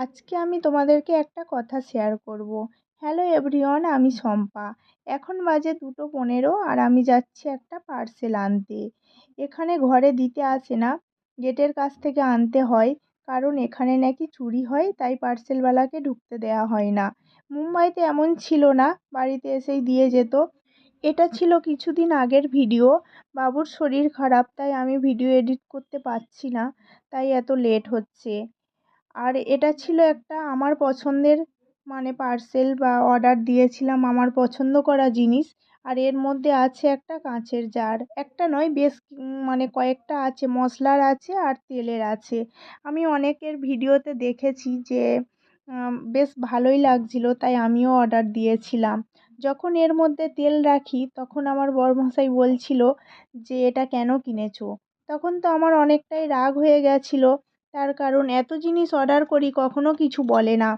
আজকে আমি তোমাদেরকে একটা কথা শেয়ার করব। হ্যালো এভরিওয়ান আমি শম্পা। এখন বাজে দুটো পনেরো আর আমি যাচ্ছি একটা পার্সেল আনতে। এখানে ঘরে দিতে আসে না। গেটের কাছ থেকে আনতে হয়, কারণ এখানে নাকি চুরি হয়, তাই পার্সেলওয়ালাকে ঢুকতে দেওয়া হয় না। মুম্বাইতে এমন ছিল না, বাড়িতে এসেই দিয়ে যেত। এটা ছিল কিছুদিন আগের ভিডিও। বাবুর শরীর খারাপ, তাই আমি ভিডিও এডিট করতে পারছি না। তাই এত লেট হচ্ছে। আর এটা ছিল একটা আমার পছন্দের মানে পার্সেল বা অর্ডার দিয়েছিলাম আমার পছন্দ করা জিনিস। আর এর মধ্যে আছে একটা কাঁচের জার। একটা নয়, বেশ মানে কয়েকটা আছে, মশলার আছে আর তেলের আছে। আমি অনেকের ভিডিওতে দেখেছি যে বেশ ভালোই লাগছিল, তাই আমিও অর্ডার দিয়েছিলাম। যখন এর মধ্যে তেল রাখি, তখন আমার বরমশাই বলছিল যে, এটা কেন কিনেছো? তখন তো আমার অনেকটাই রাগ হয়ে গেছিল। তার কারণ এত জিনিস অর্ডার করি কখনো কিছু বলে না।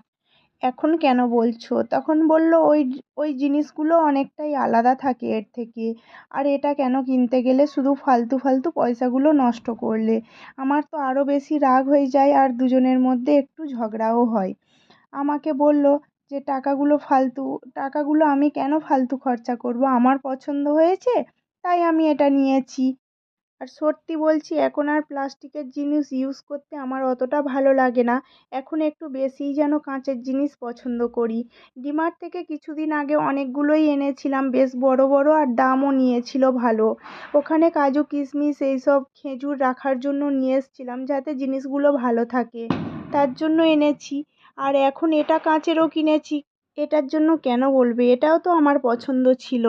এখন কেন বলছো? তখন বলল ওই ওই জিনিসগুলো অনেকটাই আলাদা থাকে এর থেকে। আর এটা কেন কিনতে গেলে শুধু ফালতু ফালতু পয়সাগুলো নষ্ট করলে? আমার তো আরও বেশি রাগ হয়ে যায় আর দুজনের মধ্যে একটু ঝগড়াও হয়। আমাকে বলল যে, টাকাগুলো ফালতু, টাকাগুলো আমি কেন ফালতু খরচা করব? আমার পছন্দ হয়েছে, তাই আমি এটা নিয়েছি। আর সত্যি বলছি, এখন আর প্লাস্টিকের জিনিস ইউজ করতে আমার অতটা ভালো লাগে না। এখন একটু বেশিই যেন কাঁচের জিনিস পছন্দ করি। ডিমার্ট থেকে কিছুদিন আগে অনেকগুলোই এনেছিলাম, বেশ বড় বড় আর দামও নিয়েছিল ভালো। ওখানে কাজু, কিশমিশ এইসব খেজুর রাখার জন্য নিয়ে এসেছিলাম যাতে জিনিসগুলো ভালো থাকে। তার জন্য এনেছি। আর এখন এটা কাঁচেরও কিনেছি। এটার জন্য কেন বলবে? এটাও তো আমার পছন্দ ছিল।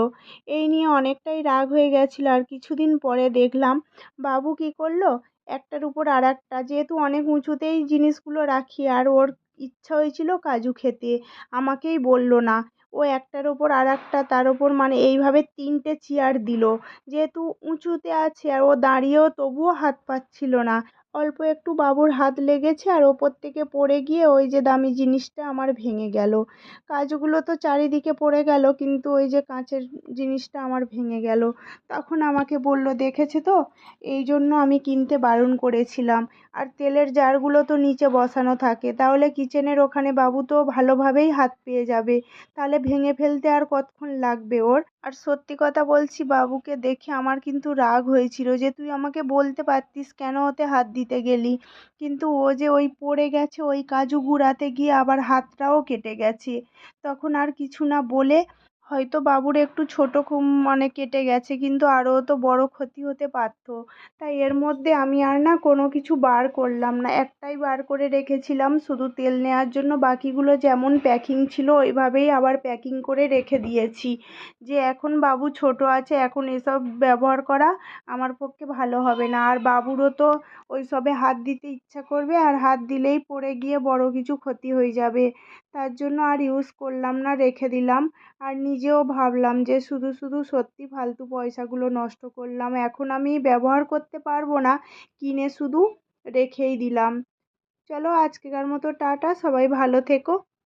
এই নিয়ে অনেকটাই রাগ হয়ে গেছিল আর কিছুদিন পরে দেখলাম বাবু কী করল? একটার উপর আর একটা যেহেতু অনেক উঁচুতেই জিনিসগুলো রাখি আর ওর ইচ্ছা হয়েছিল কাজু খেতে, আমাকেই বলল না। ও একটার ওপর আর একটা তার ওপর মানে এইভাবে তিনটে চেয়ার দিল। যেহেতু উঁচুতে আছে আর ও দাঁড়িয়েও তবুও হাত পাচ্ছিল না। অল্প একটু বাবুর হাত লেগেছে আর ওপর থেকে পড়ে গিয়ে ওই যে দামি জিনিসটা আমার ভেঙে গেল। কাজগুলো তো চারিদিকে পড়ে গেল, কিন্তু ওই যে কাঁচের জিনিসটা আমার ভেঙে গেল। তখন আমাকে বলল, দেখেছে তো? এই জন্য আমি কিনতে বারণ করেছিলাম। আর তেলের জারগুলো তো নিচে বসানো থাকে। তাহলে কিচেনের ওখানে বাবু তো ভালোভাবেই হাত পেয়ে যাবে। তাহলে ভেঙে ফেলতে আর কতক্ষণ লাগবে ওর? আর সত্যি কথা বলছি, বাবুকে দেখে আমার কিন্তু রাগ হয়েছিল যে তুই আমাকে বলতে পারতিস কেন ওতে হাত দিতে গেলি। কিন্তু ও যে ওই পড়ে গেছে, ওই কাজু গুঁড়াতে গিয়ে আবার হাতটাও কেটে গেছে। তখন আর কিছু না বলে হয়তো বাবুর একটু ছোটো মানে কেটে গেছে, কিন্তু আরও তো বড় ক্ষতি হতে পারত। তাই এর মধ্যে আমি আর না কোনো কিছু বার করলাম না। একটাই বার করে রেখেছিলাম শুধু তেল নেওয়ার জন্য, বাকিগুলো যেমন প্যাকিং ছিল ওইভাবেই আবার প্যাকিং করে রেখে দিয়েছি। যে এখন বাবু ছোটো আছে, এখন এসব ব্যবহার করা আমার পক্ষে ভালো হবে না। আর বাবুরও তো ওই সবে হাত দিতে ইচ্ছা করবে, আর হাত দিলেই পড়ে গিয়ে বড় কিছু ক্ষতি হয়ে যাবে। তার জন্য আর ইউজ করলাম না, রেখে দিলাম। আর নিজেও ভাবলাম যে শুধু শুধু সত্যি ফালতু পয়সাগুলো নষ্ট করলাম, এখন আমি ব্যবহার করতে পারব না, কিনে শুধু রেখেই দিলাম। চলো আজকেকার মতো টাটা, সবাই ভালো থেকো।